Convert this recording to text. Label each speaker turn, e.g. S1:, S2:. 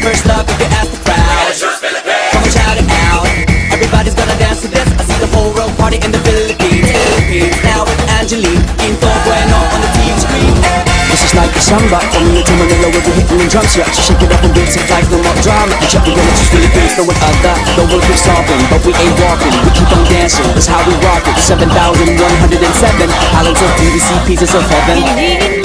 S1: first love if you ask the crowd. Come on, shout it out. Everybody's gonna dance to this. I see the whole world party in the Philippines. Philippines. Now with Angelique, Quinto Bueno on the TV screen. This is like a samba, coming into Manila with the hitting and drums. Yeah, shake it up and dance it like no more drama. And check the it's just Philippines, no one other. The world keeps stopping, but we ain't walking. We keep on dancing, that's how we rock it. 7,107 islands of beauty, pieces of heaven.